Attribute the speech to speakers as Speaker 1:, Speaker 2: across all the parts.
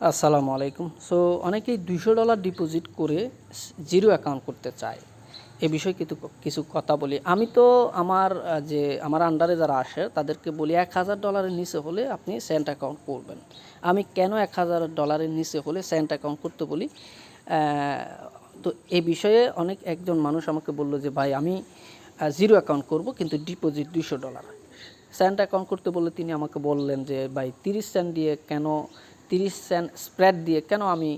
Speaker 1: আসসালামু আলাইকুম। সো অনেকেই দুইশো ডলার ডিপোজিট করে জিরো অ্যাকাউন্ট করতে চায়। এ বিষয়ে কিছু কিছু কথা বলি। আমি তো আমার যে আমার আন্ডারে যারা আসে, তাদেরকে বলি এক হাজার ডলারের নিচে হলে আপনি সেন্ট অ্যাকাউন্ট করবেন। আমি কেন এক হাজার ডলারের নিচে হলে সেন্ট অ্যাকাউন্ট করতে বলি? তো এ বিষয়ে অনেক একজন মানুষ আমাকে বলল যে, ভাই, আমি জিরো অ্যাকাউন্ট করব, কিন্তু ডিপোজিট দুইশো ডলার স্যান্ট অ্যাকাউন্ট করতে বললে তিনি আমাকে বললেন যে, ভাই, তিরিশ সেন্ট দিয়ে কেন তিরিশ সেন্ট স্প্রেড দিয়ে কেন আমি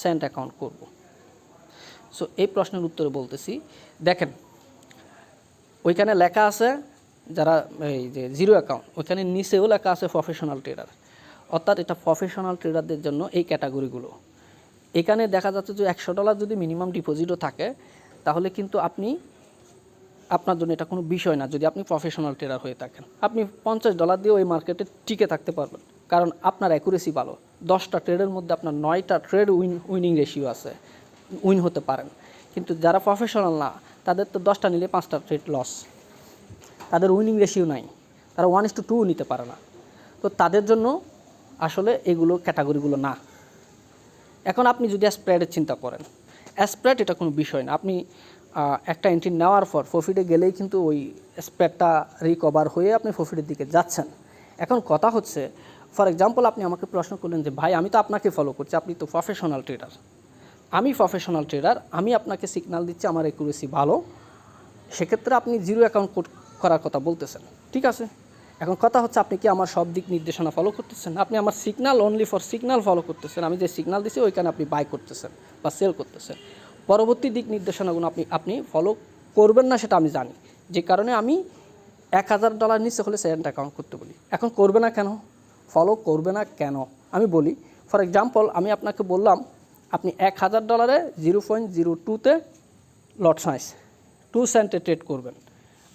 Speaker 1: স্যান্ট অ্যাকাউন্ট করব? সো এই প্রশ্নের উত্তরে বলতেছি, দেখেন, ওইখানে লেখা আছে, যারা এই যে জিরো অ্যাকাউন্ট ওইখানে নিচেও লেখা আছে প্রফেশনাল ট্রেডার অর্থাৎ এটা প্রফেশনাল ট্রেডারদের জন্য এই ক্যাটাগরিগুলো এখানে দেখা যাচ্ছে যে একশো ডলার যদি মিনিমাম ডিপোজিটও থাকে, তাহলে কিন্তু আপনি, আপনার জন্য এটা কোনো বিষয় না, যদি আপনি প্রফেশনাল ট্রেডার হয়ে থাকেন। আপনি পঞ্চাশ ডলার দিয়ে ওই মার্কেটে টিকে থাকতে পারবেন। কারণ আপনার অ্যাকুরেসি ভালো। দশটা ট্রেডের মধ্যে আপনার নয়টা ট্রেড উইন উইনিং রেশিও আছে। উইন হতে পারেন। কিন্তু যারা প্রফেশনাল না, তাদের তো দশটা নিলে পাঁচটা ট্রেড লস তাদের উইনিং রেশিও নাই। তারা ওয়ান ইস টু টু নিতে পারে না। তো তাদের জন্য আসলে এগুলো ক্যাটাগরিগুলো না। এখন আপনি যদি স্প্রেডের চিন্তা করেন স্প্রেড এটা কোনো বিষয় না। আপনি একটা এন্ট্রি নেওয়ার পর প্রফিটে গেলেই কিন্তু ওই স্প্রেডটা রিকভার হয়ে আপনি প্রফিটের দিকে যাচ্ছেন। এখন কথা হচ্ছে ফর এক্সাম্পল আপনি আমাকে প্রশ্ন করলেন যে, ভাই, আমি তো আপনাকে ফলো করছি, আপনি তো প্রফেশনাল ট্রেডার আমি প্রফেশনাল ট্রেডার আমি আপনাকে সিগনাল দিচ্ছি, আমার একুরেসি ভালো। সেক্ষেত্রে আপনি জিরো অ্যাকাউন্ট করার কথা বলতেছেন, ঠিক আছে? এখন কথা হচ্ছে, আপনি কি আমার সব দিক নির্দেশনা ফলো করতেছেন? আপনি আমার signal only for signal follow করতেছেন, আমি যে সিগনাল দিছি, ওইখানে আপনি বাই করতেছেন বা সেল করতেছেন। পরবর্তী দিক নির্দেশনাগুলো আপনি আপনি ফলো করবেন না, সেটা আমি জানি। যে কারণে আমি এক হাজার ডলার নিচে হলে সেভেন্ট অ্যাকাউন্ট করতে বলি। এখন করবে না কেন? ফলো করবে না কেন? আমি বলি ফর এক্সাম্পল আমি আপনাকে বললাম, আপনি এক হাজার ডলারে জিরো পয়েন্ট জিরো টুতে লট সাইন্স টু সেন্টে ট্রেড করবেন।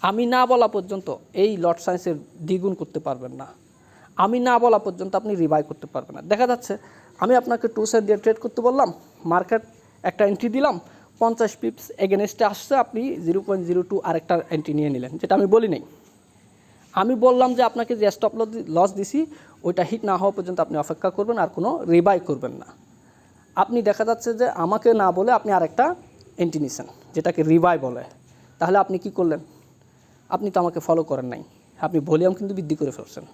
Speaker 1: আমি না বলা পর্যন্ত এই লট সায়েন্সের দ্বিগুণ করতে পারবেন না। আমি না বলা পর্যন্ত আপনি রিভাই করতে পারবেন না। দেখা যাচ্ছে, আমি আপনাকে টু সেন্ট দিয়ে ট্রেড করতে বললাম মার্কেট একটা এন্ট্রি দিলাম, পঞ্চাশ পিপস এগেনস্টে আসছে, আপনি জিরো পয়েন্ট জিরো টু আরেকটা এন্ট্রি নিয়ে নিলেন, যেটা আমি বলি নাই। আমি বললাম যে আপনাকে যে স্টপ লস দিছি, ওইটা হিট না হওয়া পর্যন্ত আপনি অপেক্ষা করবেন আর কোনো রিবাই করবেন না। আপনি দেখা যাচ্ছে যে আমাকে না বলে আপনি আরেকটা এন্ট্রি নিছেন, যেটাকে রিবাই বলে। তাহলে আপনি কি করলেন? আপনি তো আমাকে ফলো করেন নাই। আপনি ভলিউম কিন্তু বৃদ্ধি করে ফেলছেন।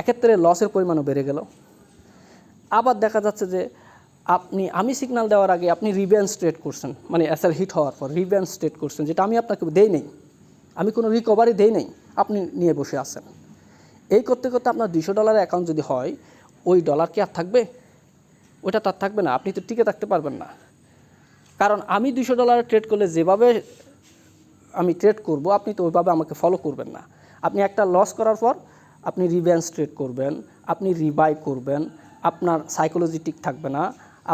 Speaker 1: এক্ষেত্রে লসের পরিমাণও বেড়ে গেল। আবার দেখা যাচ্ছে যে আপনি, আমি সিগন্যাল দেওয়ার আগে আপনি রিভেন্স ট্রেড করছেন মানে অ্যাসার হিট হওয়ার পর রিভেন্স ট্রেড করছেন, যেটা আমি আপনাকে দেই নেই। আমি কোনো রিকভারি দেই নেই। আপনি নিয়ে বসে আছেন। এই করতে করতে আপনার দুশো ডলারের অ্যাকাউন্ট যদি হয়, ওই ডলার কি আর থাকবে? ওটা তার থাকবে না, আপনি তো টিকে থাকতে পারবেন না। কারণ আমি দুশো ডলারে ট্রেড করলে যেভাবে আমি ট্রেড করব, আপনি তো ওইভাবে আমাকে ফলো করবেন না। আপনি একটা লস করার পর আপনি রিভেন্স ট্রেড করবেন, আপনি রিবাই করবেন, আপনার সাইকোলজি ঠিক থাকবে না,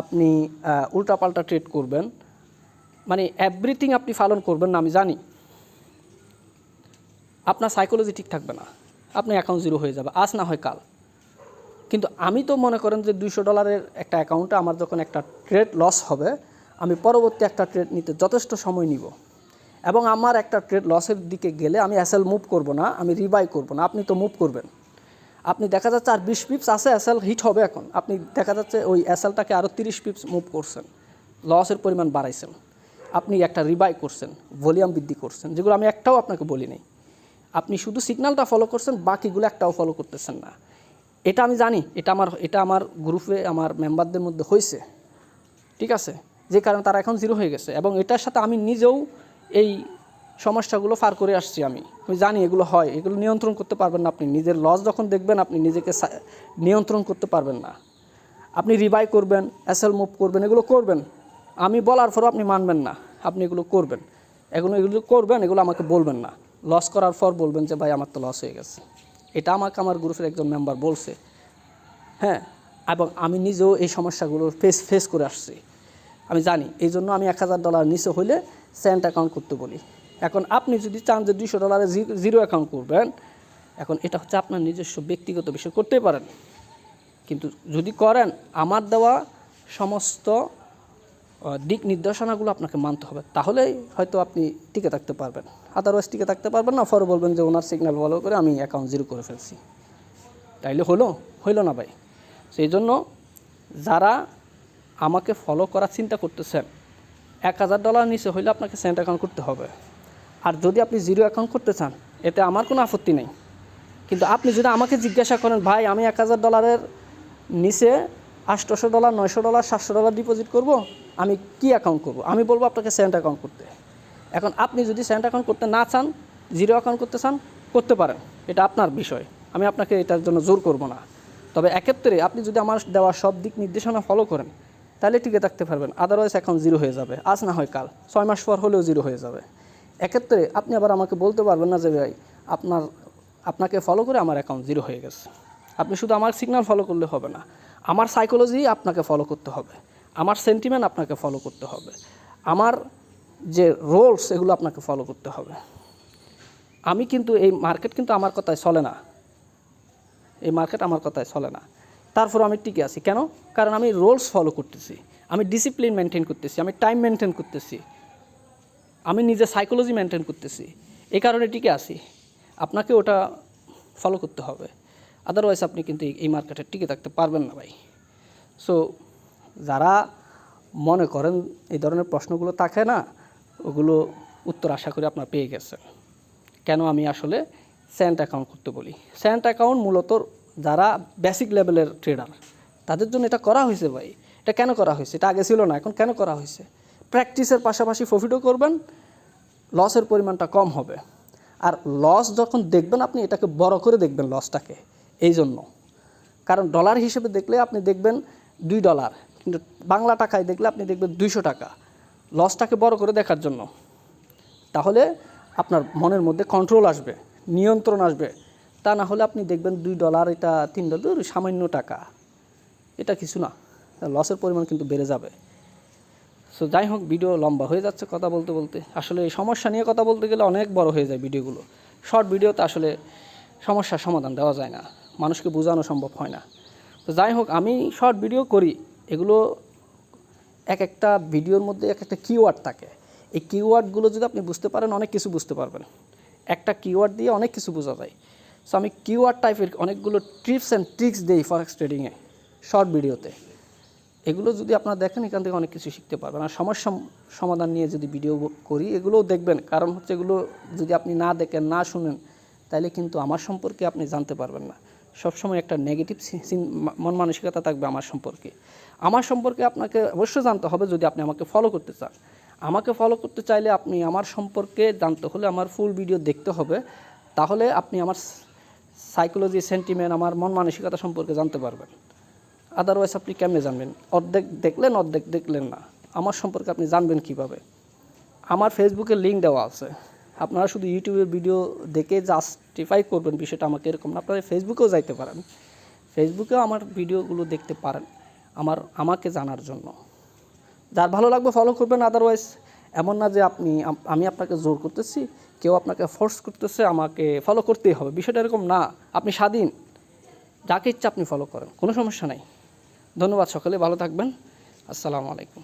Speaker 1: আপনি উল্টাপাল্টা ট্রেড করবেন। মানে এভরিথিং আপনি পালন করবেন না, আমি জানি। আপনার সাইকোলজি ঠিক থাকবে না। আপনি অ্যাকাউন্ট জিরো হয়ে যাবে। আজ না হয় কাল। কিন্তু আমি তো মনে করেন যে দুইশো ডলারের একটা অ্যাকাউন্টে আমার যখন একটা ট্রেড লস হবে, আমি পরবর্তী একটা ট্রেড নিতে যথেষ্ট সময় নিব। এবং আমার একটা ট্রেড লসের দিকে গেলে আমি অ্যাসেল মুভ করব না, আমি রিবাই করব না। আপনি তো মুভ করবেন। আপনি দেখা যাচ্ছে আর বিশ পিপস আছে অ্যাসেল হিট হবে এখন। আপনি দেখা যাচ্ছে ওই অ্যাসেলটাকে আরও তিরিশ পিপস মুভ করছেন। লসের পরিমাণ বাড়াইছেন। আপনি একটা রিবাই করছেন ভলিউম বৃদ্ধি করছেন, যেগুলো আমি একটাও আপনাকে বলি নাই আপনি শুধু সিগনালটা ফলো করছেন, বাকিগুলো একটাও ফলো করতেছেন না। এটা আমি জানি, এটা আমার এটা আমার গ্রুপে আমার মেম্বারদের মধ্যে হয়েছে। ঠিক আছে? যে কারণে তারা এখন জিরো হয়ে গেছে। এবং এটার সাথে আমি নিজেও এই সমস্যাগুলো পার করে আসছি আমি। আমি জানি এগুলো হয়, এগুলো নিয়ন্ত্রণ করতে পারবেন না আপনি। নিজের লস যখন দেখবেন, আপনি নিজেকে নিয়ন্ত্রণ করতে পারবেন না। আপনি রিবাই করবেন অ্যাসেল মুভ করবেন, এগুলো করবেন। আমি বলার পরও আপনি মানবেন না, আপনি এগুলো করবেন। এগুলো এগুলো করবেন, এগুলো আমাকে বলবেন না। লস করার পর বলবেন যে, ভাই, আমার তো লস হয়ে গেছে। এটা আমাকে আমার গ্রুপের একজন মেম্বার বলছে। হ্যাঁ এবং আমি নিজেও এই সমস্যাগুলো ফেস ফেস করে আসছি। আমি জানি, এই জন্য আমি এক হাজার ডলার নিচে হইলে সেন্ট অ্যাকাউন্ট করতে বলি। এখন আপনি যদি চান যে দুইশো ডলারে জিরো অ্যাকাউন্ট করবেন, এখন এটা হচ্ছে আপনার নিজস্ব ব্যক্তিগত বিষয়, করতেই পারেন। কিন্তু যদি করেন, আমার দেওয়া সমস্ত দিক নির্দেশনাগুলো আপনাকে মানতে হবে। তাহলেই হয়তো আপনি টিকে থাকতে পারবেন। আদারওয়াইজ টিকে থাকতে পারবেন না। পরে বলবেন যে ওনার সিগন্যাল ফলো করে আমি অ্যাকাউন্ট জিরো করে ফেলছি। তাইলে হলো? হইল না ভাই। সেই জন্য যারা আমাকে ফলো করার চিন্তা করতেছেন, এক হাজার ডলার নিচে হইলে আপনাকে সেন্ট অ্যাকাউন্ট করতে হবে। আর যদি আপনি জিরো অ্যাকাউন্ট করতে চান, এতে আমার কোনো আপত্তি নেই। কিন্তু আপনি যদি আমাকে জিজ্ঞাসা করেন, ভাই, আমি এক হাজার ডলারের নিচে আটশোশো ডলার নয়শো ডলার সাতশো ডলার ডিপোজিট করব? আমি কি অ্যাকাউন্ট করব? আমি বলব আপনাকে সেন্ট অ্যাকাউন্ট করতে। এখন আপনি যদি সেন্ট অ্যাকাউন্ট করতে না চান জিরো অ্যাকাউন্ট করতে চান, করতে পারেন। এটা আপনার বিষয়। আমি আপনাকে এটার জন্য জোর করব না। তবে এক্ষেত্রে আপনি যদি আমার দেওয়া সব দিক নির্দেশনা ফলো করেন, তাহলে টিকে থাকতে পারবেন। আদারওয়াইজ অ্যাকাউন্ট জিরো হয়ে যাবে। আজ না হয় কাল। ছয় মাস পর হলেও জিরো হয়ে যাবে। এক্ষেত্রে আপনি আবার আমাকে বলতে পারবেন না যে, ভাই, আপনার, আপনাকে ফলো করে আমার অ্যাকাউন্ট জিরো হয়ে গেছে। আপনি শুধু আমার সিগনাল ফলো করলে হবে না। আমার সাইকোলজি আপনাকে ফলো করতে হবে। আমার সেন্টিমেন্ট আপনাকে ফলো করতে হবে। আমার যে রোলস এগুলো আপনাকে ফলো করতে হবে। আমি কিন্তু এই মার্কেট কিন্তু আমার কথায় চলে না। এই মার্কেট আমার কথায় চলে না। তারপর আমি টিকে আছি। কেন? কারণ আমি রোলস ফলো করতেছি। আমি ডিসিপ্লিন মেনটেন করতেছি। আমি টাইম মেনটেন করতেছি। আমি নিজে সাইকোলজি মেনটেন করতেছি। এই কারণে টিকে আছি। আপনাকে ওটা ফলো করতে হবে। আদারওয়াইজ আপনি কিন্তু এই- মার্কেটে টিকে থাকতে পারবেন না ভাই। সো যারা মনে করেন এই ধরনের প্রশ্নগুলো থাকে না, ওগুলো উত্তর আশা করি আপনার পেয়ে গেছেন। কেন আমি আসলে স্যান্ট অ্যাকাউন্ট করতে বলি? স্যান্ট অ্যাকাউন্ট মূলত যারা বেসিক লেভেলের ট্রেডার, তাদের জন্য এটা করা হয়েছে ভাই। এটা কেন করা হয়েছে? এটা আগে ছিল না, এখন কেন করা হয়েছে? প্র্যাকটিসের পাশাপাশি প্রফিটও করবেন, লসের পরিমাণটা কম হবে। আর লস যখন দেখবেন আপনি, এটাকে বড় করে দেখবেন লসটাকে। এই জন্য। কারণ ডলার হিসেবে দেখলে আপনি দেখবেন দুই ডলার। কিন্তু বাংলা টাকায় দেখলে আপনি দেখবেন দুইশো টাকা। লসটাকে বড় করে দেখার জন্য। তাহলে আপনার মনের মধ্যে কন্ট্রোল আসবে, নিয়ন্ত্রণ আসবে। তা না হলে আপনি দেখবেন দুই ডলার এটা তিন ডলার সামান্য টাকা। এটা কিছু না। লসের পরিমাণ কিন্তু বেড়ে যাবে। সো যাই হোক ভিডিও লম্বা হয়ে যাচ্ছে কথা বলতে বলতে। আসলে এই সমস্যা নিয়ে কথা বলতে গেলে অনেক বড় হয়ে যায় ভিডিওগুলো শর্ট ভিডিওতে আসলে সমস্যার সমাধান দেওয়া যায় না। মানুষকে বোঝানো সম্ভব হয় না। তো যাই হোক, আমি শর্ট ভিডিও করি। এগুলো এক একটা ভিডিওর মধ্যে এক একটা কিওয়ার্ড থাকে। এই কিওয়ার্ডগুলো যদি আপনি বুঝতে পারেন, অনেক কিছু বুঝতে পারবেন। একটা কিওয়ার্ড দিয়ে অনেক কিছু বোঝা যায়। সো আমি কিওয়ার্ড টাইপের অনেকগুলো টিপস অ্যান্ড ট্রিক্স দিই ফরেক্স ট্রেডিংয়ে শর্ট ভিডিওতে এগুলো যদি আপনারা দেখেন, এখান থেকে অনেক কিছু শিখতে পারবেন। আর সমস্যা সমাধান নিয়ে যদি ভিডিও করি, এগুলোও দেখবেন। কারণ হচ্ছে এগুলো যদি আপনি না দেখেন, না শুনেন তাহলে কিন্তু আমার সম্পর্কে আপনি জানতে পারবেন না। সবসময় একটা নেগেটিভ মন মানসিকতা থাকবে আমার সম্পর্কে। আমার সম্পর্কে আপনাকে অবশ্যই জানতে হবে যদি আপনি আমাকে ফলো করতে চান। আমাকে ফলো করতে চাইলে আপনি আমার সম্পর্কে জানতে হলে আমার ফুল ভিডিও দেখতে হবে। তাহলে আপনি আমার সাইকোলজি সেন্টিমেন্ট আমার মন মানসিকতা সম্পর্কে জানতে পারবেন। আদারওয়াইজ আপনি কেমনে জানবেন? অর্ধেক দেখলেন অর্ধেক দেখলেন না। আমার সম্পর্কে আপনি জানবেন কীভাবে? আমার ফেসবুকে লিঙ্ক দেওয়া আছে। আপনারা শুধু ইউটিউবের ভিডিও দেখে জাস্টিফাই করবেন বিষয়টা আমাকে এরকম না। আপনারা ফেসবুকেও যাইতে পারেন। ফেসবুকেও আমার ভিডিওগুলো দেখতে পারেন আমার, আমাকে জানার জন্য। যার ভালো লাগবে ফলো করবেন আদারওয়াইজ এমন না যে আপনি, আমি আপনাকে জোর করতেছি, কেউ আপনাকে ফোর্স করতেছে, আমাকে ফলো করতেই হবে। বিষয়টা এরকম না। আপনি স্বাধীন। যাকে ইচ্ছা আপনি ফলো করেন। কোনো সমস্যা নাই। ধন্যবাদ সকলে, ভালো থাকবেন। আসসালামু আলাইকুম।